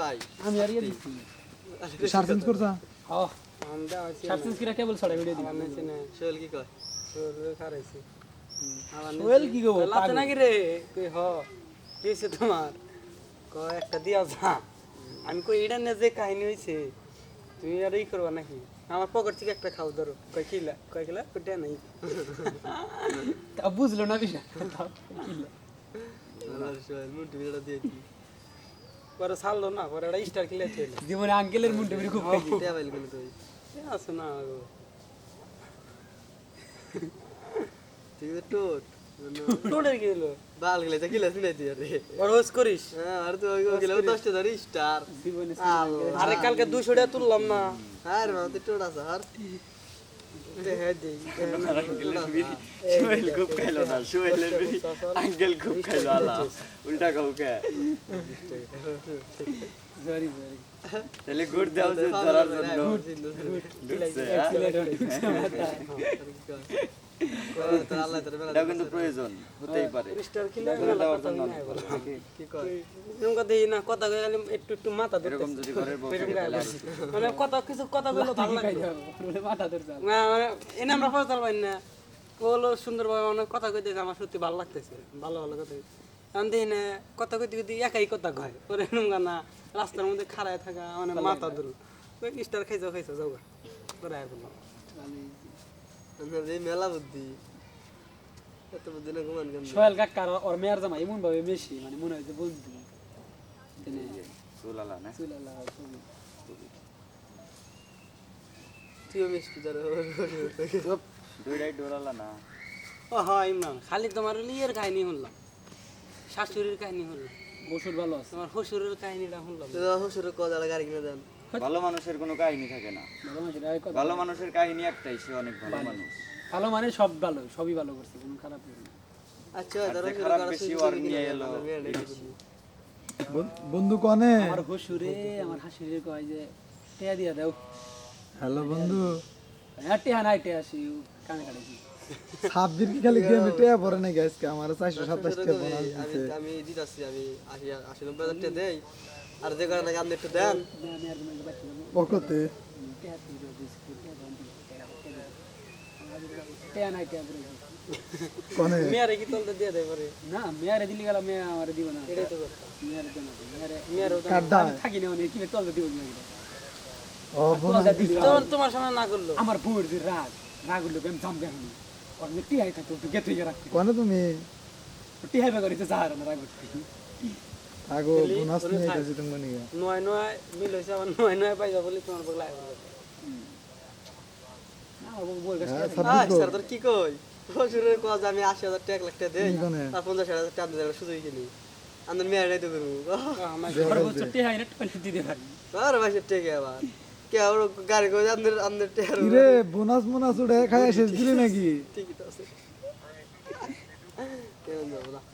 ভাই আমি আর ইয়ে দিচ্ছি সার চেঞ্জ করছা হ্যাঁ আমরা আছি সার্চেন্স কিরা কেবল ছড়াই ভিডিও দিই আমার নিচে না সোহেল কি কয় সরে খারাইছি আমার সোহেল কি গো লাতে নাকি রে কই হ দিছে তোমার কয় একটা দিয়া যা আমি কই এটা নে যে কাহিনী হইছে তুমি আর ই করবা নাকি আমার পকেট থেকে একটা খাও ধরো কয় কিলা কয় কিলা ওটা নাই তা বুঝলো না বিষয় তাও কি লা। আমার সোহেল মুন্টু ভিডিওটা দিয়েছি পরে ছাড়লো না পরে একটা স্টার কিলে চলে জীবনে আঙ্কেলের মুন্ডে বেরি খুব পাইলি কিন্তু তুই। আছে না গো? ঠিক আছে টোট টোটের কি হলো? বাল গেলে তো কিলা শুনে তুই আরে ওর হোস করিস? হ্যাঁ আর তুই ওই গেলে দশটা ধরি স্টার জীবনে আরে কালকে দুশো টাকা তুললাম না। আর মা তুই টোট আছে আর? হ্যাঁ দেই সোহেল খুব খাইলো না সোহেলের বিড়ি আঙ্কেল খুব খাইলো আলা উল্টা কাউকে সরি সরি তাহলে গুড় দেওয়া উচিত ধরার জন্য হ্যাঁ? এটাও কিন্তু প্রয়োজন হতেই পারে। দেওয়ার জন্য না কথা কই একটু একটু মাথা এরকম যদি ঘরের। মানে কথা কিছু কথা বলল ভালো খাই লাগবে। যাব বলে মাথা ধরছে না মানে এনে আমরা ফসল পাই না। ও সুন্দরভাবে অনেক কথা কইতেছে আমার সত্যি ভালো লাগতেছে। ভালো ভালো কথা আমি দেখি না কথা কইতে কইতে একাই কথা কয়। ওরে এরকম গানা রাস্তার মধ্যে খাড়ায় থাকা মানে মাথা ধরল স্টার খাইছো খাইছো যাও। আর এই মেলা বুদ্ধি এত বুদ্ধি না ঘুমান কেন সোহেল কাকার ওর মেয়ের জামা এমন ভাবে বেশি মানে মনে হয় যে না? চুলালা ছবি। তুইও মিষ্টি ধর দুইটাই ডোরালা না? ও হয় ইমরান খালি তোমার ইয়ের কাহিনী শুনলাম শাশুড়ির কাহিনী শুনলাম। ওষুধ ভালো আছে। তোমার শ্বশুরের কাহিনীটা শুনলাম। তুই শ্বশুর কদাল গাড়ি কিনে দেন। ভালো মানুষের কোনো কাহিনী থাকে না। ভালো মানুষের কাহিনী একটাই সে অনেক ভালো মানুষ। ভালো মানে সব ভালো সবই ভালো করছে কোনো খারাপ না। আচ্ছা ধরো খারাপ বেশি ওর নিয়ে এলো বন্ধু কনে? আমার হসুরে আমার হাসিরে কয় যে টেয়া দিয়া দাও। হ্যালো বন্ধু। হ্যাঁ টেয়া নাই টেয়া আসি কানে কাটেছি ছাব্বির কি খালি গেমে টেয়া পড়ে নাকি আজকে? আমার চারশো সাতাশ টাকা আমি দিতে আমি আশি আশি নব্বই হাজার টাকা দেই। আর যে কারণে আপনি একটু দেন। কনে? মেয়ারে কি তলতে দিয়ে দেয় পরে? না মেয়ারে দিলি গেল মেয়া আমার দিব না। এটাই তো মেয়ারে দেব না মেয়ারে আমি থাকি না কি তলতে দিব না তোমার সামনে না করল? আমার বউর যে রাগ রাগ হলো আমি জাম টিহাই থাকতো গেতে রাখতে তুমি? টিহাই বেগারি যাহার না রাগ হচ্ছে। আগো বোনাস নিয়ে গেছি তুমি নিয়ে নয় নয় মিল হয়েছে আমার নয় নয় পাইবা বলে তোমার বগলা না আমার বউর কাছে আহ, ছাব্বিশ স্যার তোর কি কই? শ্বশুরের কজ আমি আশি হাজার টাকা লাখ দেই আর পঞ্চাশ হাজার কিনি তো করব আর আবার। কে আবার গাড়ি করে আমাদের আমাদের বোনাস মোনাস উঠে খাই শেষ দিলি নাকি? ঠিকই তো আছে। কেমন যাব না?